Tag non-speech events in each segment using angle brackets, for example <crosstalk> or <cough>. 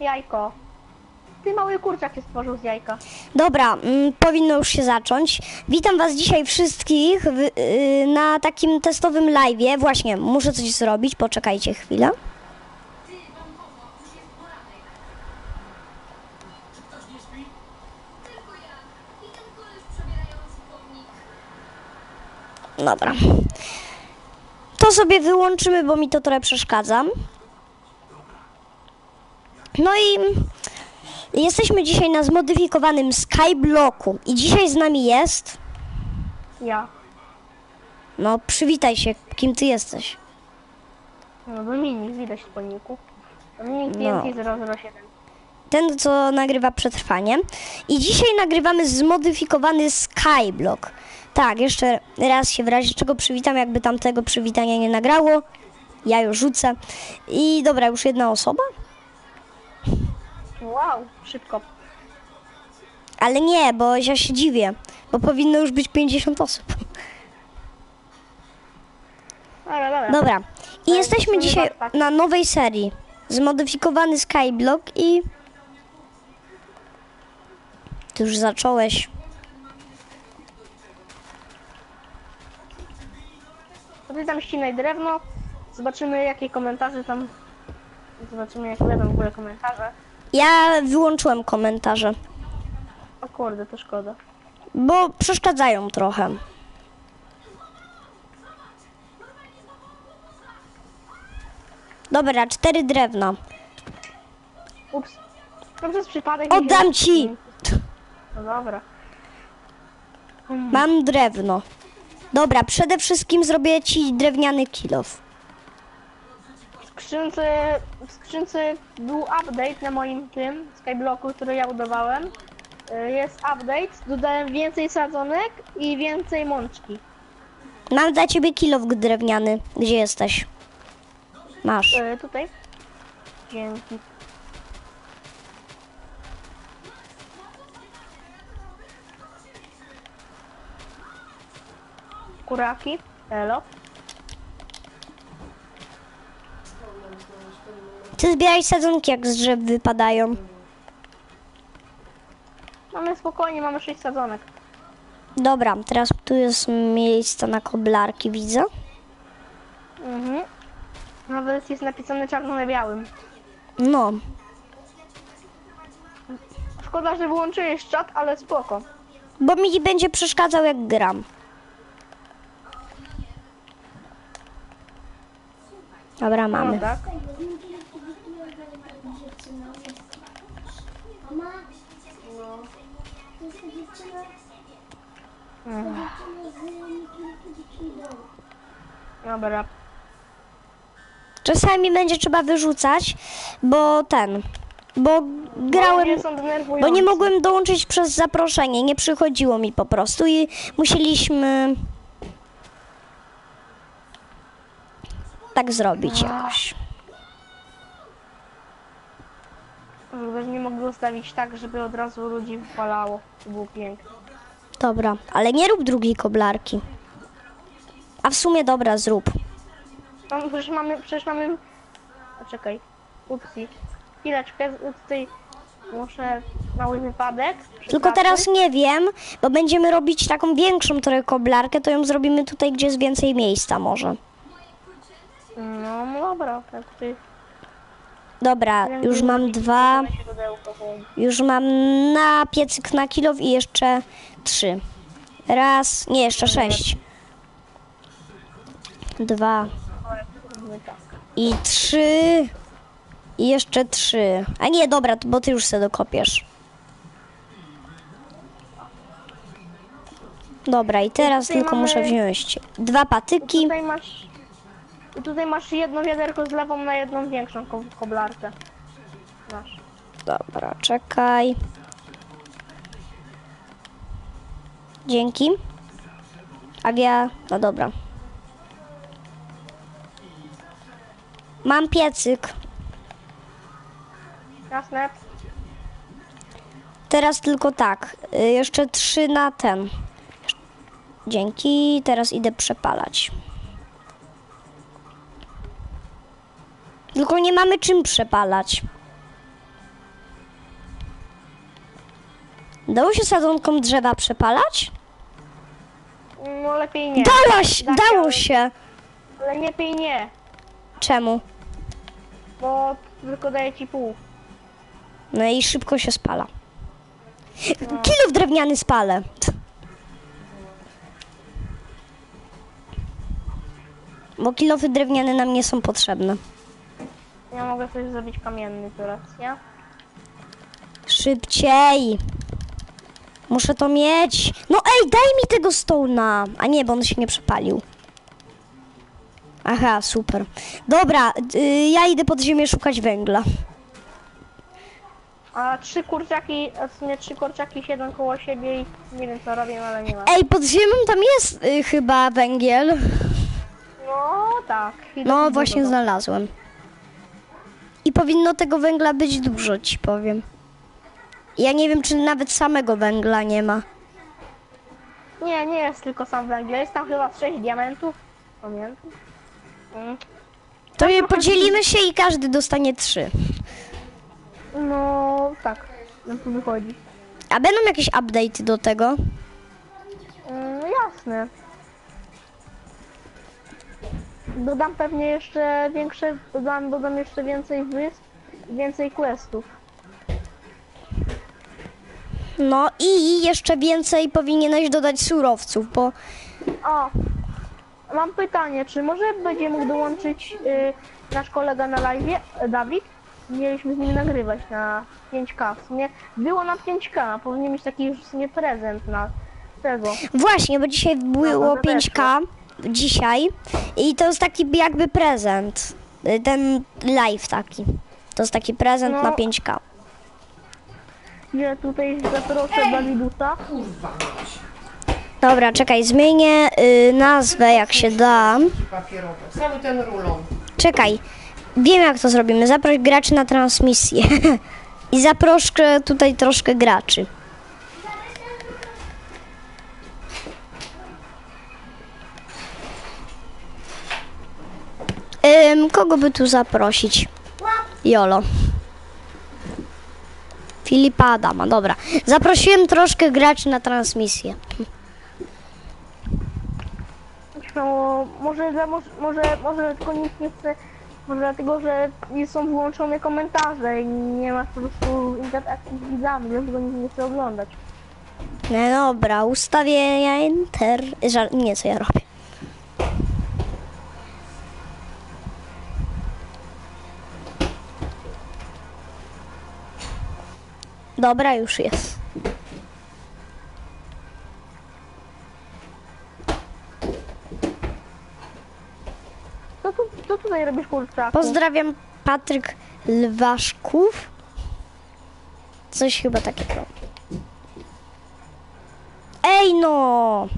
Jajko. Ty mały kurczak się stworzył z jajka. Dobra, mm, powinno już się zacząć. Witam Was dzisiaj wszystkich w, y, na takim testowym live'ie. Właśnie, muszę coś zrobić, poczekajcie chwilę. Dobra. To sobie wyłączymy, bo mi to trochę przeszkadza. No i jesteśmy dzisiaj na zmodyfikowanym Skyblocku. I dzisiaj z nami jest... Ja. No, przywitaj się, kim ty jesteś. No Dominik, widać w poniku. Dominik No. TNT 007. ten, co nagrywa przetrwanie. I dzisiaj nagrywamy zmodyfikowany Skyblock. Tak, jeszcze raz się w razie czego przywitam, jakby tamtego przywitania nie nagrało. Ja już rzucę. I dobra, już jedna osoba? Wow, szybko. Ale nie, bo ja się dziwię, bo powinno już być 50 osób. Dobra, dobra. Dobra. I Ale jesteśmy sobie dzisiaj tak. na nowej serii. Zmodyfikowany Skyblock i... Ty już zacząłeś. Ty tam ścinaj drewno. Zobaczymy jakie komentarze tam... Zobaczymy jak będą w ogóle komentarze. Ja wyłączyłem komentarze. O kurde, to szkoda. Bo przeszkadzają trochę. Dobra, cztery drewna. Ups. No przez przypadek... Oddam ci! No dobra. Mam drewno. Dobra, przede wszystkim zrobię ci drewniany kilof. W skrzynce, w skrzynce był update na moim tym skyblocku, który ja budowałem. Y, Jest update, dodałem więcej sadzonek i więcej mączki. Mam dla ciebie kilof drewniany. Gdzie jesteś? Masz. Y, Tutaj. Dzięki. Kuraki. Elo. Ty zbieraj sadzonki, jak z drzew wypadają. Mamy spokojnie, mamy 6 sadzonek. Dobra, teraz tu jest miejsce na koblarki, widzę. Mhm. Nawet jest napisane czarno na białym. No, Szkoda, że wyłączyłeś czat, ale spoko. bo mi będzie przeszkadzał, jak gram. Dobra, mamy. No tak. Dobra. Czasami będzie trzeba wyrzucać, bo ten, bo grałem, bo nie mogłem dołączyć przez zaproszenie, nie przychodziło mi po prostu i musieliśmy tak zrobić jakoś. Żeby nie mogli ustawić tak, żeby od razu ludzi wypalało. To było piękne. Dobra, ale nie rób drugiej koblarki. A w sumie dobra, zrób. No, przecież mamy, przecież mamy... A, czekaj. Upsi. Chwileczkę, tutaj muszę mały wypadek. Tylko teraz nie wiem, bo będziemy robić taką większą trochę koblarkę, to ją zrobimy tutaj, gdzie jest więcej miejsca może. No, no dobra, tak tutaj... Dobra, już mam dwa. Już mam na piecyk na kilo i jeszcze trzy. Raz, nie, jeszcze sześć. Dwa i trzy. I jeszcze trzy. A nie, dobra, bo ty już sobie dokopiesz. Dobra, i teraz tylko muszę wziąć dwa patyki. Tutaj masz... I tutaj masz jedno wiaderko z lewą na jedną większą ko- koblarkę. Masz. Dobra, czekaj. Dzięki. Agia, no dobra. Mam piecyk. Jasne. Teraz tylko tak. y, Jeszcze trzy na ten. Dzięki. Teraz idę przepalać. Tylko nie mamy czym przepalać. Dało się sadzonką drzewa przepalać? No lepiej nie. Dało się, dało się. Ale lepiej nie. Czemu? Bo tylko daje ci pół. No i szybko się spala. No. Kilów drewniany spalę. Bo kilofy drewniane nam nie są potrzebne. Ja mogę coś zrobić kamienny teraz, nie? Szybciej! Muszę to mieć. No ej, daj mi tego stona. A nie, bo on się nie przepalił. Aha, super. Dobra, y, ja idę pod ziemię szukać węgla. A trzy kurczaki, a w sumie trzy kurczaki siedzą koło siebie i nie wiem co robią, ale nie ma. Ej, pod ziemią tam jest y, chyba węgiel. No tak. No właśnie znalazłem. I powinno tego węgla być dużo, ci powiem. Ja nie wiem, czy nawet samego węgla nie ma. Nie, nie jest tylko sam węgiel, jest tam chyba sześć diamentów. Pamiętam. Mm. To je podzielimy się i każdy dostanie trzy. No tak, no tu wychodzi. A będą jakieś update'y do tego? Mm, jasne. Dodam pewnie jeszcze większe, dodam, dodam jeszcze więcej wysp, więcej questów. No i jeszcze więcej powinieneś dodać surowców, bo O, mam pytanie, czy może będzie mógł dołączyć y, nasz kolega na live, Dawid? Mieliśmy z nim nagrywać na 5K. W sumie było na 5K, powinien mieć taki już w sumie prezent na tego. właśnie, bo dzisiaj było no 5K, dzisiaj i to jest taki jakby prezent, Y, ten live taki. To jest taki prezent No. na 5K. Ja tutaj zaproszę Dawidusa. Dobra, czekaj, zmienię y, nazwę jak się da. papierowe. Cały ten rulon. Czekaj, wiem jak to zrobimy. Zaproś graczy na transmisję. <laughs> I zaproszę tutaj troszkę graczy. Ym, kogo by tu zaprosić? Jolo. Filipa Adama, dobra. Zaprosiłem troszkę graczy na transmisję. No, może, dla- może, może, może tylko nikt nie chce, może dlatego, że nie są wyłączone komentarze i nie ma po prostu interakcji z widzami, dlatego nikt nie chce oglądać. No dobra, ustawienia enter. Żar- nie, co ja robię. Dobra, już jest. Co, tu, co tutaj robisz, kurczaku? Pozdrawiam Patryk Lwaszków. Coś chyba takiego. Ej no!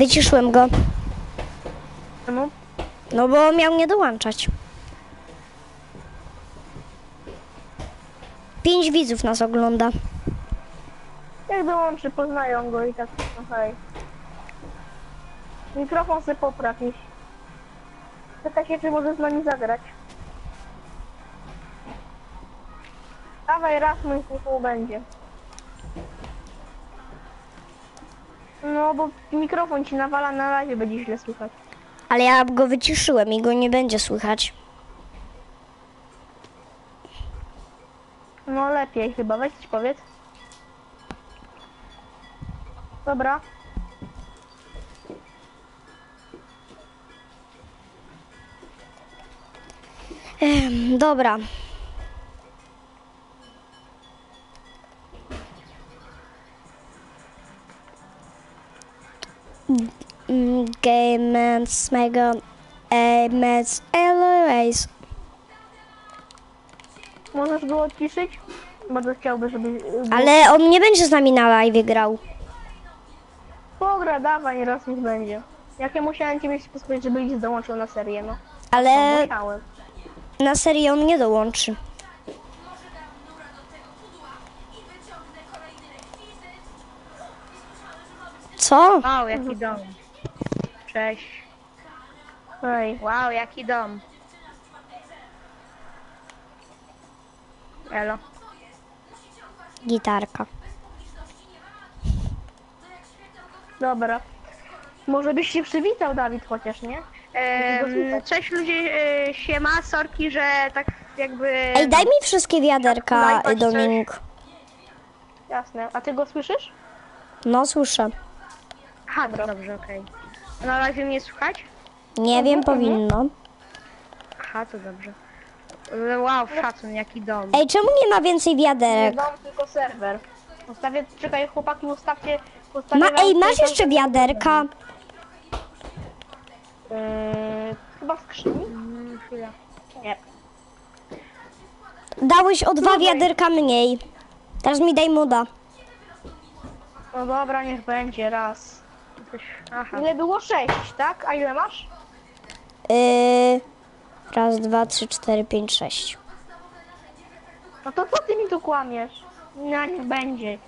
Wyciszyłem go. Czemu? No bo miał nie dołączać. Pięć widzów nas ogląda. Jak dołączy, poznają go i tak, no hej. Mikrofon sobie popraw jeśli. Pyta się, czy może z nami zagrać. Dawaj raz, mój nie będzie. No, bo mikrofon ci nawala na razie, będzie źle słychać. Ale ja go wyciszyłem i go nie będzie słychać. No lepiej chyba, weź coś powiedz. Dobra. Ehm, dobra. Games Mega MS Airways. Możesz go odciszyć? Bardzo chciałby, żeby... Ale on nie będzie z nami na live grał. Pogra, dawaj, raz niech będzie. Jak ja musiałem ciebie posłuchać, żeby iść dołączył na serię, no. Ale Musiałem. na serię on nie dołączy. Może dam nura do tego pudła i wyciągnę kolejny rekwizyt. I słyszałem, że ma być Co? Wow, jaki dom. Cześć. Ej, Wow, jaki dom. Elo. Gitarka. dobra. Może byś się przywitał, Dawid, chociaż, nie? Em, cześć ludzie, e, siema, sorki, że tak jakby... Ej, daj mi wszystkie wiaderka, Daj patrzeć. Dominik. Jasne. A ty go słyszysz? No, słyszę. Aha, dobrze, okej. Na razie mnie słuchać? Nie wiem, powinno. Aha, to dobrze. E, Wow, szacun, jaki dom. Ej, czemu nie ma więcej Nie wiaderek? dom, tylko serwer. Ustawię, czekaj, chłopaki, ustawcie... ustawię Ma, wam ej, masz tutaj jeszcze wiaderka? Yy, chyba w skrzyni? Mm, chwila. Nie. Dałeś o dwa wiaderka mniej. Teraz mi daj muda. No dobra, niech będzie, raz. Coś... Aha. Ile było? Sześć, tak? A ile masz? Yy, raz, dwa, trzy, cztery, pięć, sześć. No to co ty mi tu kłamiesz? No niech będzie.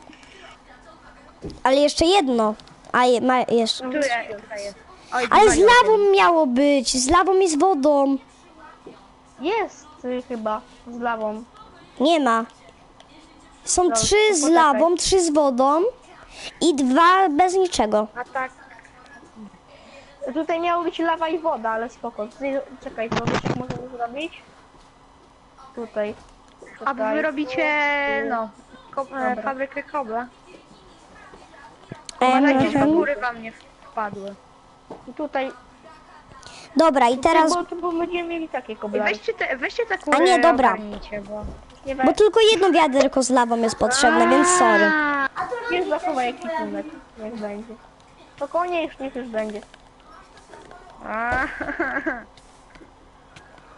Ale jeszcze jedno. A je, ma jeszcze. Tu ja, tutaj jest. Oj, Ale z dzwonił. lawą miało być. Z lawą i z wodą. Jest y, chyba z lawą. Nie ma. Są trzy z poczekaj. lawą, trzy z wodą i dwa bez niczego. A tak, Tutaj miało być lawa i woda, ale spoko. Tutaj, czekaj, to wiesz jak możemy zrobić? Tutaj. a wy robicie, no, ko- e, Dobra. fabrykę kobla. Em, Uważajcie, że mhm. góry wam nie wpadły. I tutaj. Dobra, i teraz. Bo, bo będziemy mieli takie I koblary. weźcie te, weźcie te kury, nie, dobra. ogarnijcie, bo... Nie Bo tylko jedno wiaderko z lawą jest potrzebne, więc sorry. A, nie zachowaj ekwipunek. Niech będzie. Spokojnie, już niech już będzie. a,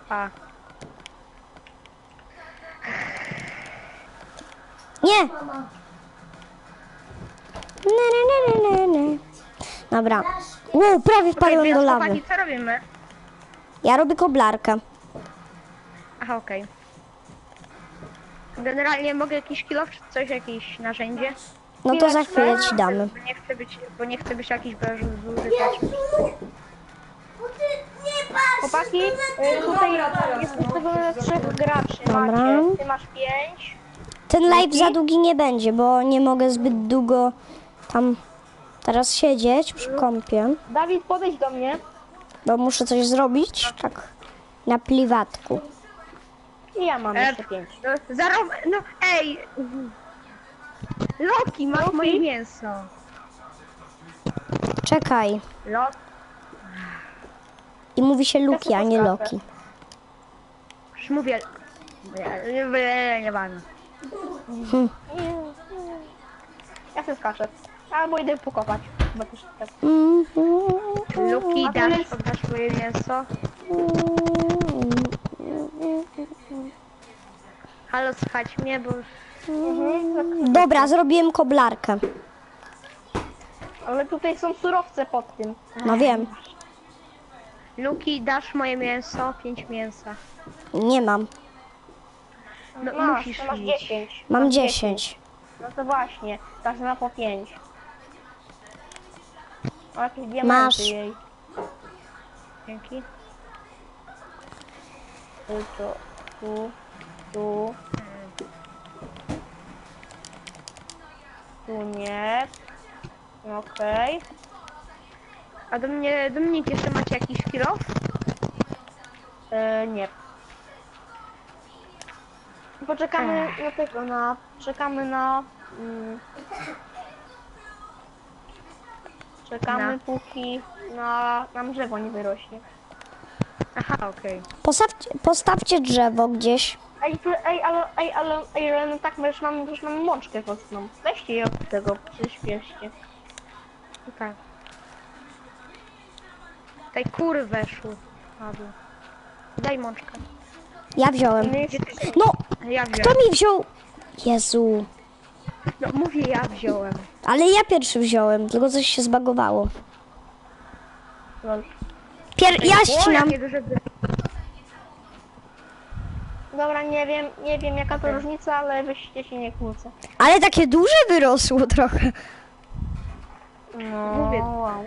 a. Nie! Ne, ne, ne, ne, ne, ne. Dobra. Wow, prawie wpadłem do lawy. chłopaki, co robimy? Ja robię koblarkę. Aha, okej. Generalnie mogę jakiś kilof czy coś, jakieś narzędzie? No to za chwilę ci damy. Bo nie chcę być, bo nie chcę być jakiś bezużyteczny. Chłopaki, y, tutaj jest ustawione trzech graczy. Dobra. Macie, ty masz pięć. Ten live za długi nie będzie, bo nie mogę zbyt długo tam teraz siedzieć przy kąpie, Dawid, podejdź do mnie. bo muszę coś zrobić, tak, na pliwatku. I ja mam E, jeszcze pięć. No, zaro... no ej! Loki, masz Loki? moje mięso. Czekaj. Lok. I mówi się Luki, a nie. Loki. Już mówię. Nie, nie, nie ważne. Ja się skaczę. Albo idę pokopać. Bo też tak. Mhm. Luki, dasz, oddasz moje mięso. Halo, słuchać mnie, bo... Dobra, zrobiłem koblarkę. Ale tutaj są surowce pod tym. No wiem, Luki, dasz moje mięso, pięć mięsa. nie mam. No, masz, musisz to masz mieć. 10. Mam Masz 10. No to właśnie, każdy ma po 5. O, jakieś diamenty Masz. jej. Dzięki. Tu, tu, tu, tu. Nie. Okej. A do mnie, Dominik, jeszcze macie jakiś kilo? E, Nie. Poczekamy na tego, na... Czekamy na... Mm, czekamy Na? póki na, nam drzewo nie wyrośnie. Aha, okej. Postawcie, postawcie drzewo gdzieś. Ej, tu- ej, ale, ej, ale, ej, ale no tak, my już mamy, już mamy mączkę kostną. Weźcie ją od tego, przyspieszcie. Tak. Tej kury weszły. Padły. Daj mączkę. Ja wziąłem. No, Ja kto wziąłem. mi wziął? Jezu. No mówię, ja wziąłem. Ale ja pierwszy wziąłem, tylko coś się zbagowało. lol. Pier ja ścinam. Dobra, nie wiem, nie wiem jaka to różnica, ale wyście się nie kłócę. Ale takie duże wyrosło trochę. No, <laughs> Mówię. wow.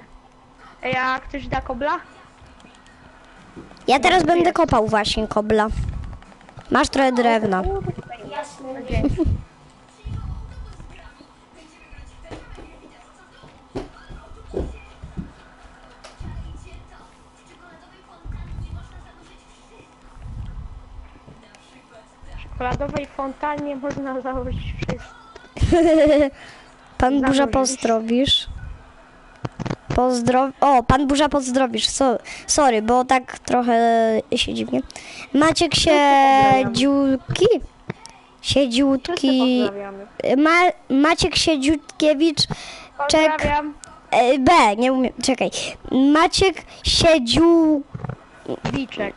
Ej, a ktoś da kobla? Ja teraz będę kopał właśnie kobla. Masz trochę drewna. Dzięki. <laughs> Fontannie można założyć wszystko. Pan Burza pozdrowisz. Pozdro... O, pan Burza pozdrowisz. So, sorry, bo tak trochę się dziwnie. Maciek Siedziutki? Siedziutki. Pozdrawiamy. Ma, Maciek Siedziutkiewicz. Czek. Pozdrawiam. E, B, nie umiem. Czekaj. Maciek Siedziu. Wiczek.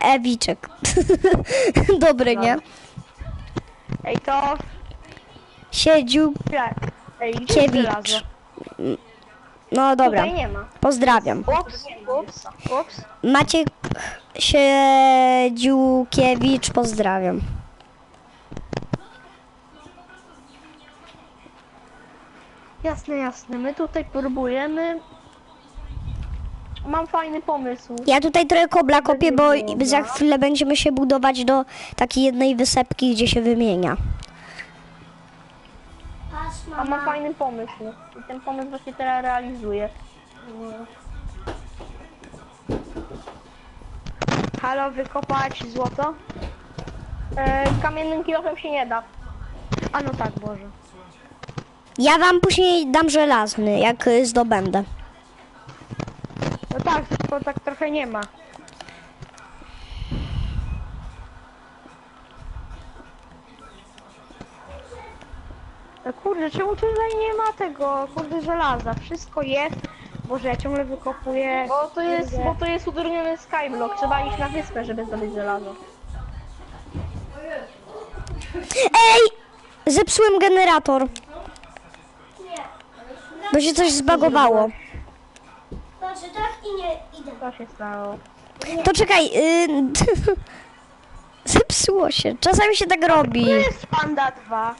Siedziukiewiewiczek. <laughs> Dobre, nie? Ej, to... Siedziu. Ej, gdzie Kiewicz. żelazo? No dobra. Tutaj nie ma. Pozdrawiam. Ups, ups, ups. Maciek Siedziukiewicz, pozdrawiam. Jasne, jasne. My tutaj próbujemy. Mam fajny pomysł. Ja tutaj trochę kobla kopię, bo za chwilę będziemy się budować do takiej jednej wysepki, gdzie się wymienia. A mam fajny pomysł. I ten pomysł właśnie teraz realizuję. Halo, wykopać złoto? E, kamiennym kilofem się nie da. A no tak, Boże. Ja wam później dam żelazny, jak y, zdobędę. No tak, tylko tak trochę nie ma. No kurde, czemu tutaj nie ma tego, kurde, żelaza? Wszystko jest. Boże, ja ciągle wykopuję. Bo to jest, kurde. bo to jest utrudniony skyblock. Trzeba iść na wyspę, żeby zdobyć żelazo. Ej! Zepsułem generator. Bo się coś zbagowało. I nie idę. Co się stało? To czekaj. Y... <laughs> Zepsuło się. Czasami się tak robi. To jest Panda 2.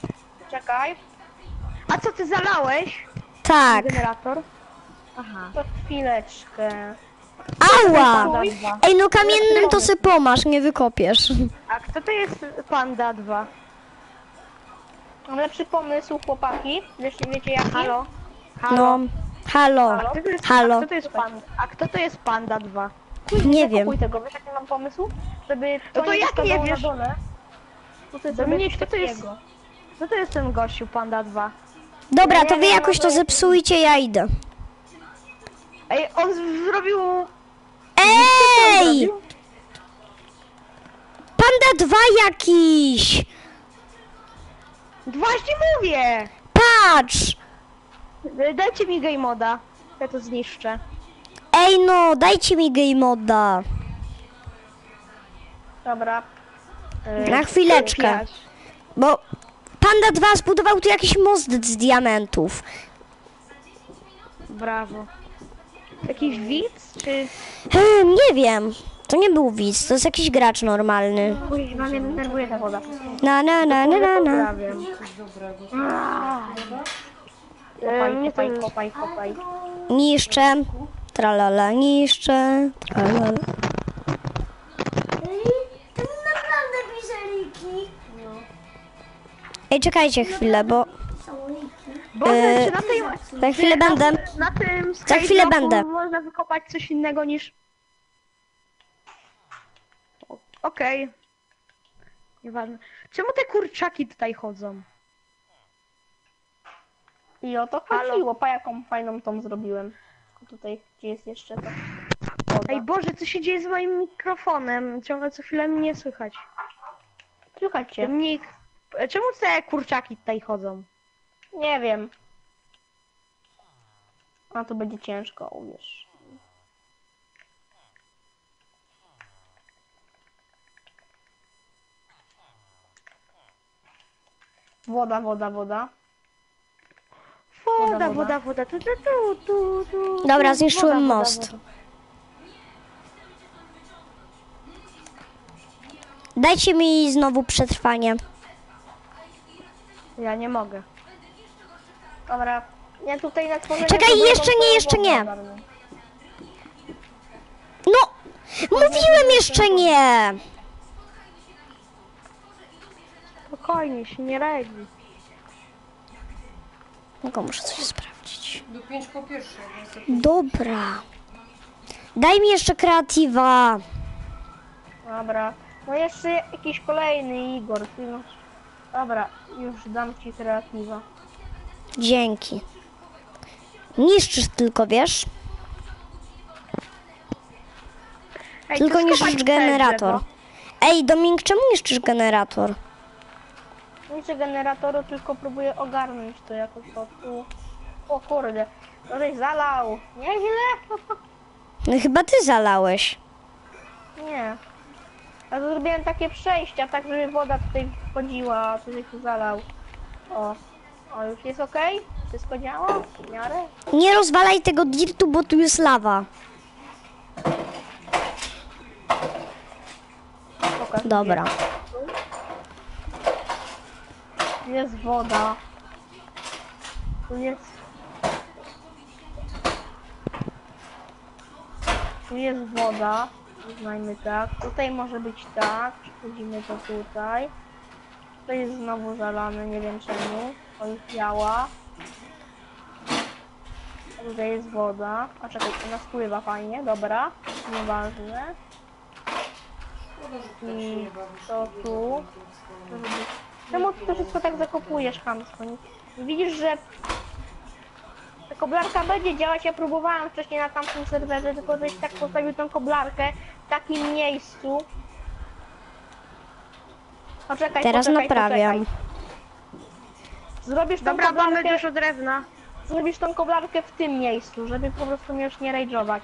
Czekaj. A co ty zalałeś? Tak. Generator? Aha. To chwileczkę. Ała! Panda 2. Ej, no kamiennym to se pomasz, nie wykopiesz. A kto to jest Panda 2? Mam lepszy pomysł, chłopaki. Jeśli wiecie jaki. Halo? No. Halo. A kto to jest, Halo. A kto to jest, pan, a kto to jest Panda 2? Nie wiem. Kupuj tego, wiesz jaki mam pomysł? Żeby to, No to jak nie wiesz? na dole. To Dominik, sobie kto to jest? Kto to jest ten gościu Panda 2? Dobra, to wy jakoś to zepsujcie, ja idę. Ej, on z- zrobił... Ej! Panda 2 jakiś! Właśnie mówię! Patrz! Dajcie mi game moda. Ja to zniszczę. Ej no, dajcie mi game moda. Dobra. E, Na chwileczkę. Bo Panda 2 zbudował tu jakiś most z diamentów. Brawo. Jakiś widz? Czy... Hmm, nie wiem. To nie był widz, to jest jakiś gracz normalny. Kuźwa, mnie denerwuje ta woda. Na na na na na na. Kopaj, kopaj, kopaj, kopaj. Niszczę. Tralala, niszczę. Tralala. To naprawdę. Ej, czekajcie chwilę, bo Boże, czy na tej... za chwilę na, będę. Na tym Za chwilę będę. można wykopać coś innego niż... O- Okej. Nieważne. Czemu te kurczaki tutaj chodzą? I o to Halo? chodziło. Pa jaką fajną tą zrobiłem. Tutaj, gdzie jest jeszcze to. Woda. Ej Boże, co się dzieje z moim mikrofonem? Ciągle co chwilę mnie słychać. Słychać cię. Czemu te kurczaki tutaj chodzą? Nie wiem. A to będzie ciężko, uwierz. Woda, woda, woda. Woda, woda. woda, tu, tu, tu, tu, tu. Dobra, zniszczyłem Woda, woda, most. woda. Dajcie mi znowu przetrwanie. Ja nie mogę. Dobra, Ja tutaj na tworzenie... Czekaj, jeszcze nie, jeszcze wodę nie. ogarnę. No! Mówiłem jeszcze nie! Spokojnie, się nie radzi. Tylko muszę coś sprawdzić. Do 5 po pierwsze. Dobra. Daj mi jeszcze kreatywa. Dobra. No jeszcze jakiś kolejny Igor. Ty no... Dobra, już dam ci kreatywa. Dzięki. Niszczysz tylko, wiesz? Ej, Tylko niszczysz generator. drzewo. Ej, Dominik, czemu niszczysz generator? Nic generatoru, tylko próbuję ogarnąć to jakoś po tu. O kurde, to żeś zalał. Nieźle? No chyba ty zalałeś. Nie. Ja to zrobiłem takie przejścia, tak żeby woda tutaj wchodziła, a żeś tu zalał. O. O, już jest ok? Wszystko działa? W miarę? Nie rozwalaj tego dirtu, bo tu jest lawa. Pokaż Dobra. Tu jest woda. Tu jest... Tu jest woda. Uznajmy tak. Tutaj może być tak. Przechodzimy to tutaj. Tutaj jest znowu zalane, nie wiem czemu. To już działa. A Tutaj jest woda. A czekaj, ona spływa fajnie, dobra. Nieważne. I to tu. Czemu ty to wszystko tak zakopujesz, nie Widzisz, że ta koblarka będzie działać. Ja próbowałam wcześniej na tamtym serwerze, tylko żeś tak postawił tą koblarkę w takim miejscu. Poczekaj, Teraz poczekaj, naprawiam. poczekaj. Zrobisz tą Dobra, mamy koblarkę, dużo drewna. zrobisz tą koblarkę w tym miejscu, żeby po prostu mnie już nie rage'ować.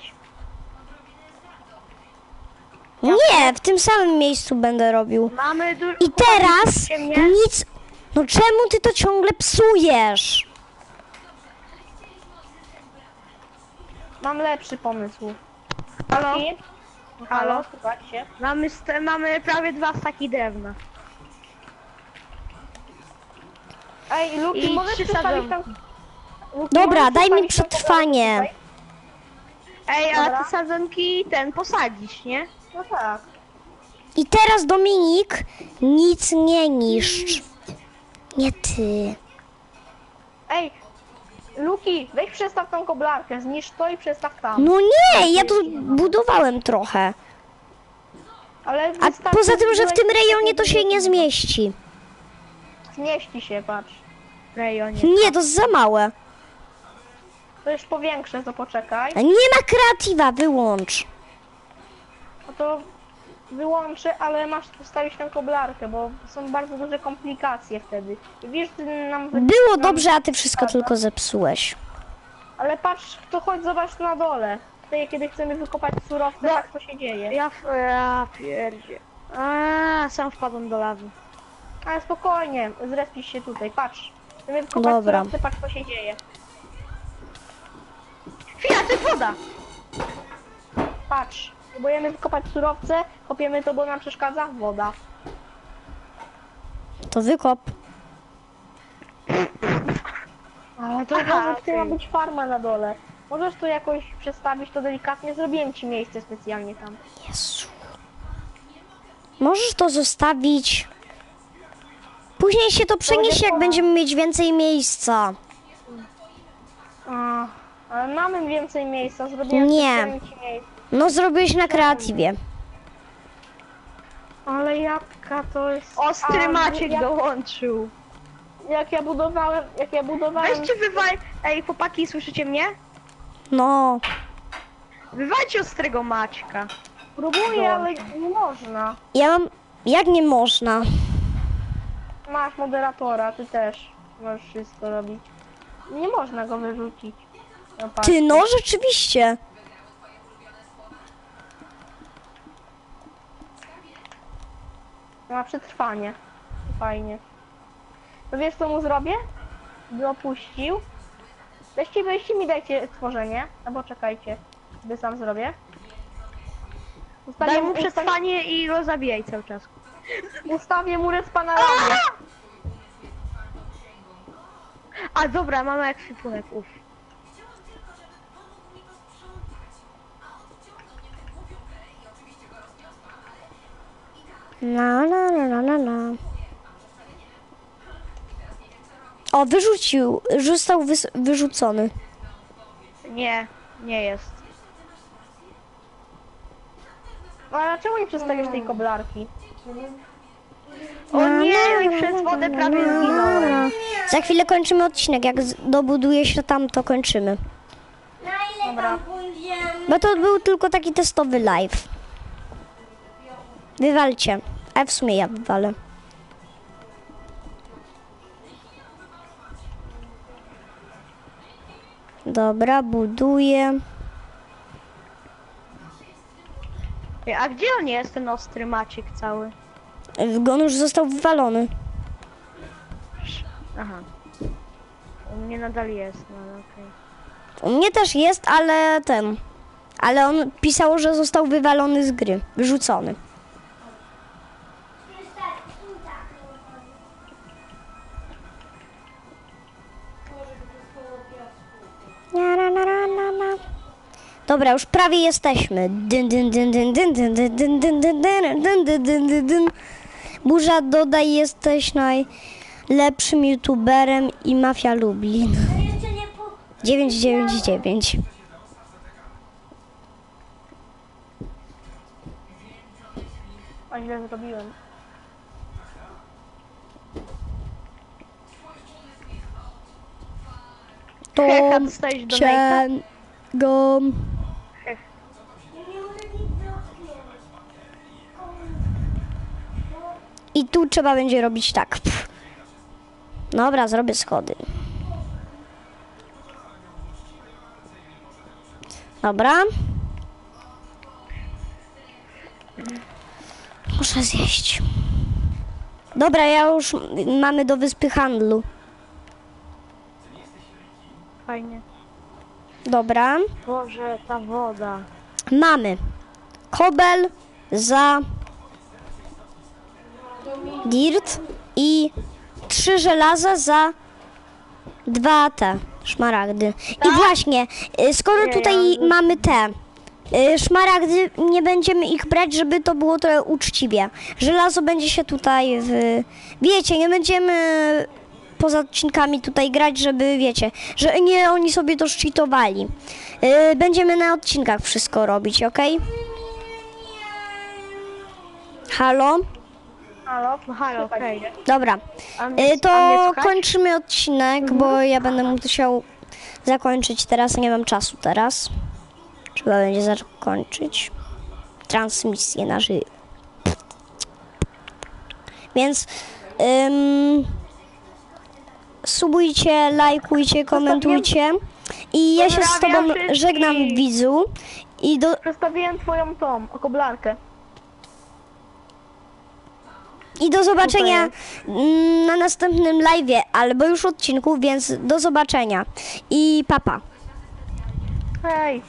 Nie, w tym samym miejscu będę robił. Mamy dużo... I teraz nic. No czemu ty to ciągle psujesz? Mam lepszy pomysł. Halo? Halo. Mamy, st- mamy prawie dwa staki drewna. Ej, Luki, I trzy przestawić tam... sadzonki. Luki, Dobra, możesz daj mi przestawić tam przetrwanie. Ej, ale Dobra. te sadzonki ten posadzić, nie? No tak. I teraz Dominik, nic nie niszcz. Nie ty. Ej, Luki, weź przestaw tą koblarkę, zniszcz to i przestaw tam. No nie, ja tu budowałem trochę. Ale A wystarczy, poza tym, że w tym rejonie to się nie zmieści. Zmieści się, patrz. W rejonie. Nie, to jest za małe. To już powiększę, to poczekaj. Nie ma kreatywa, wyłącz. No to wyłączę, ale masz postawić tę koblarkę, bo są bardzo duże komplikacje wtedy. I wiesz, ty nam... Było nam- dobrze, a ty wszystko tylko zepsułeś. Ale patrz, to chodź zobacz na dole. Tutaj, kiedy chcemy wykopać surowce, No. tak to się dzieje. Ja, ja pierdzie. A, sam wpadłem do lawy. Ale spokojnie, zrespisz się tutaj, patrz. Chcemy wykopać Dobra. surowce, patrz co się dzieje. Chwila, to jest woda! Patrz, próbujemy wykopać surowce, kopiemy to, bo nam przeszkadza woda. To wykop. Ale to Aha, może tutaj ma być farma na dole. Możesz tu jakoś przestawić to delikatnie, zrobiłem ci miejsce specjalnie tam. Jezu. Możesz to zostawić. Później się to przeniesie, jak będziemy mieć więcej miejsca. A, ale mamy więcej miejsca, zrobiłem Nie. ci miejsce. No zrobiłeś na kreatywie. Ale jaka to jest... Ostry A, Maciek jak, dołączył. jak ja budowałem, jak ja budowałem... Weźcie wywaj... Ej, chłopaki, słyszycie mnie? No. Wywajcie ostrego Maćka. Próbuję, ale nie można. Ja mam... Jak nie można? Masz moderatora, ty też możesz wszystko robić. Nie można go wyrzucić. No, patrz. Ty, no rzeczywiście. Ma przetrwanie. Fajnie. To wiesz co mu zrobię? By opuścił. Weźcie, weźcie mi dajcie stworzenie. Albo czekajcie. By sam zrobię. Ustawię, Daj mu przetrwanie i go zabijaj cały czas. ustawię mu respa na razie. A dobra, mamy ekwipunek, uff. Na, na, na, na, na. O, wyrzucił, został wys- wyrzucony. Nie, nie jest. No, Ale czemu nie przestawiasz tej koblarki? O nie, i przez wodę prawie zginąłem. Za chwilę kończymy odcinek. Jak z- dobuduje się tam, to kończymy. Na ile tam pójdziemy? Bo to był tylko taki testowy live. Wywalcie. A w sumie ja wywalę. Dobra, buduję. A gdzie on jest, ten ostry Maciek cały? On już został wywalony. Aha. U mnie nadal jest, no okej. U mnie też jest, ale ten. Ale on pisało, że został wywalony z gry. Wyrzucony. Dobra, już prawie jesteśmy. Dyn, dyn, dyn, dyn, dyn, dyn, dyn, dyn, dyn, dyn, dyn, dyn, dyn, dyn, dyn, dyn. Burza dodaj, jesteś najlepszym youtuberem i mafia Lublin. To jeszcze nie po... 999. A źle zrobiłem. To Hecha, dostałeś do cię go... I tu trzeba będzie robić tak. Pff. Dobra, zrobię schody. Dobra. Muszę zjeść. Dobra, ja już mamy do wyspy handlu. Fajnie. Dobra. Boże, ta woda. Mamy kobel za dirt i trzy żelaza za dwa te szmaragdy. I właśnie, y, skoro tutaj mamy te y, szmaragdy, nie będziemy ich brać, żeby to było trochę uczciwie. Żelazo będzie się tutaj w... Wiecie, nie będziemy poza odcinkami tutaj grać, żeby wiecie, że nie oni sobie to szczytowali. Yy, będziemy na odcinkach wszystko robić, ok? Halo? Halo? Halo, okej. Dobra. Yy, to kończymy odcinek, bo ja będę musiał zakończyć teraz, nie mam czasu teraz. Trzeba będzie zakończyć transmisję na żywo. Więc ym, subujcie, lajkujcie, komentujcie. I ja się z tobą Pozdrawiam wszystkich. żegnam widzu. I do, Przestawiłem twoją tą koblarkę. I do zobaczenia mm, na następnym live'ie albo już odcinku, więc do zobaczenia. I papa. Hej!